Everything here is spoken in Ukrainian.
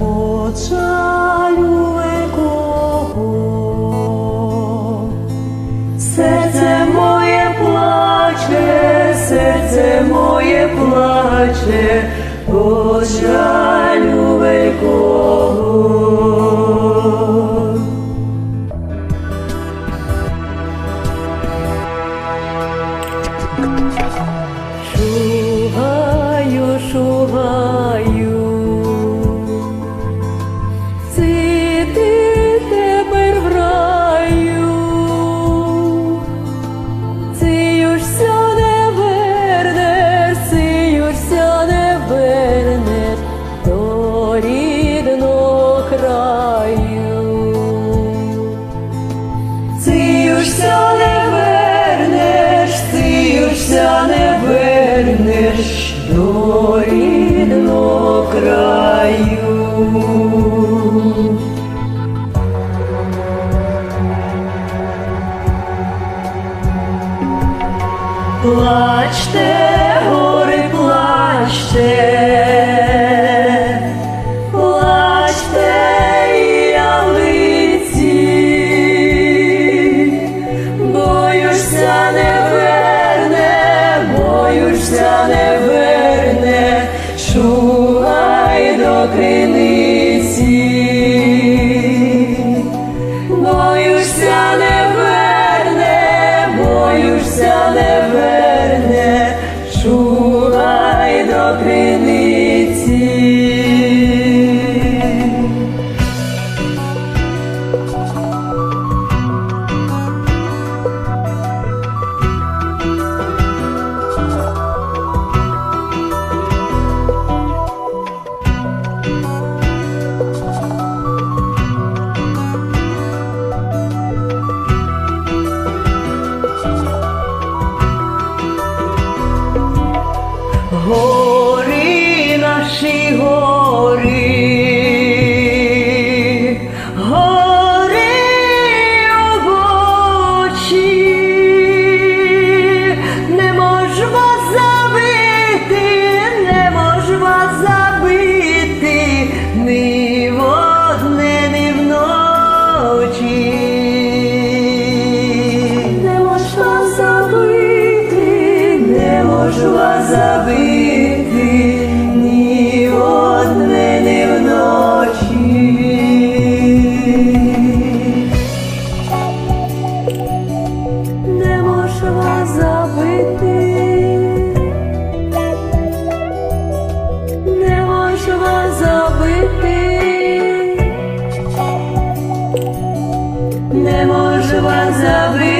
Отче, очалю. Серце моє плаче, серце моє плаче, Божа любить плачте, гори плачте, плачте ялиці, боюшся не верне, боюся, не верне, шугай до криниці, боюшся не верне, боюшся не верне. really можна забити ні одне, не вночі. Не можна забити, не можна забити, не можна забити.